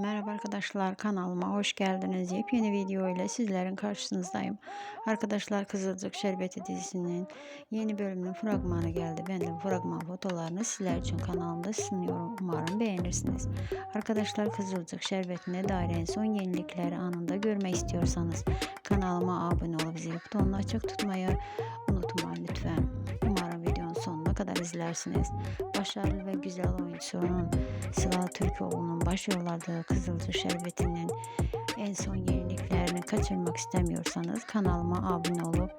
Merhaba arkadaşlar kanalıma hoş geldiniz. Yepyeni video ile sizlerin karşınızdayım. Arkadaşlar Kızılcık Şerbeti dizisinin yeni bölümünün fragmanı geldi. Ben de fragman fotolarını sizler için kanalımda sunuyorum. Umarım beğenirsiniz. Arkadaşlar Kızılcık Şerbeti'ne dair en son yenilikleri anında görmek istiyorsanız kanalıma abone olup zil butonunu açık tutmayı unutmayın lütfen. Kadar izlersiniz. Başarılı ve güzel oyuncunun Sıla Türkoğlu'nun başrolladığı Kızılcık Şerbeti'nin en son yeniliklerini kaçırmak istemiyorsanız kanalıma abone olup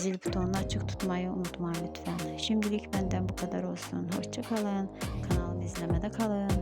zil butonunu açık tutmayı unutmayın lütfen. Şimdilik benden bu kadar olsun. Hoşçakalın. Kanalımı izlemede kalın.